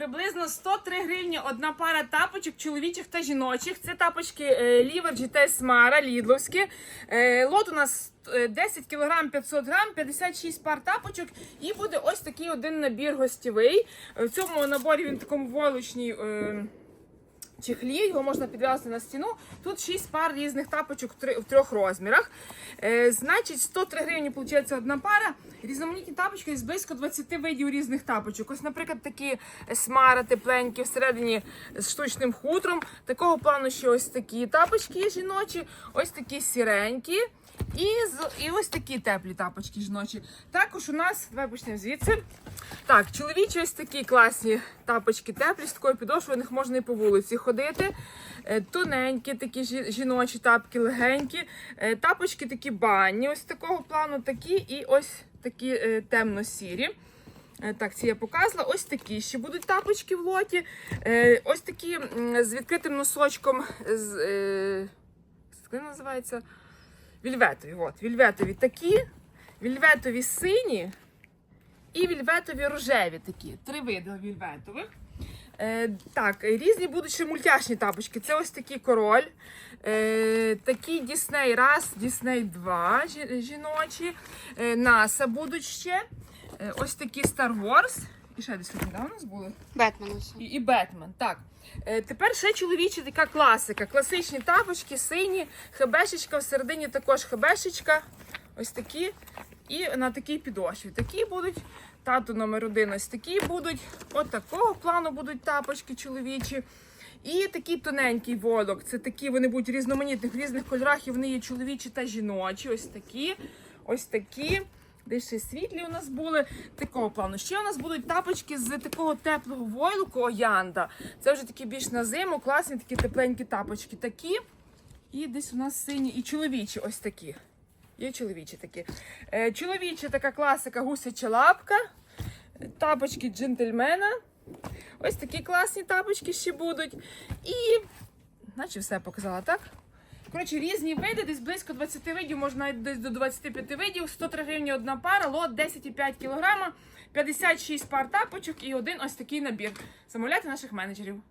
Приблизно 103 гривні одна пара тапочок чоловічих та жіночих. Це тапочки е, Лівер GTS Mara, лідловські. Е, Лот у нас е, 10 кг 500 грам, 56 пар тапочок. І буде ось такий один набір гостєвий. Е, В цьому наборі він такому войлочній. Чехлі, його можна підв'язати на стіну. Тут 6 пар різних тапочок в трьох розмірах. Е, значить, 103 гривні виходить одна пара. Різноманітні тапочки з близько 20 видів різних тапочок. Ось, наприклад, такі смара тепленькі всередині з штучним хутром. Такого плану, що ось такі тапочки жіночі, ось такі сіренькі. І, і ось такі теплі тапочки жіночі. Також у нас, давай почнемо звідси. Так, чоловічі ось такі класні тапочки теплі, з такою підошвою, них можна і по вулиці ходити. Е, Тоненькі такі жіночі тапки, легенькі. Е, Тапочки такі банні, ось такого плану, такі і ось такі е, темно-сірі. Так, ці я показувала. Ось такі ще будуть тапочки в лоті. Ось такі з відкритим носочком. З, як називається? Вільветові. От, вільветові такі, вільветові сині і вільветові рожеві такі. Три види вільветових. Е, так, різні будуть ще мультяшні тапочки. Це ось такий король. Е, такі Дісней раз, Дісней два жіночі. Е, Наса будуть ще. Е, ось такі Star Wars. І ще десь тут да, у нас були? Бетмен. І, і Бетмен. Так. Е, тепер ще чоловіча така класика. Класичні тапочки, сині, хебешечка, всередині також хебешечка. Ось такі. І на такій підошві. Такі будуть. Тату номер один ось такі будуть. От такого плану будуть тапочки чоловічі. І такий тоненький волок. Це такі, вони будуть різноманітних, в різних кольорах, і вони є чоловічі та жіночі. Ось такі. Ось такі. Ще світлі у нас були такого плану. Ще у нас будуть тапочки з такого теплого войлуку Оянда. Це вже такі більш на зиму, класні такі тепленькі тапочки. Такі. І десь у нас сині і чоловічі ось такі. Є чоловічі такі. Е, чоловіча така класика гусяча лапка. Тапочки джентльмена. Ось такі класні тапочки ще будуть. І, наче все показала, так? Коротше, різні види, десь близько 20 видів, можна десь до 25 видів, 103 гривні одна пара, лот 10,5 кг, 56 пар тапочок і один ось такий набір. Замовляйте наших менеджерів.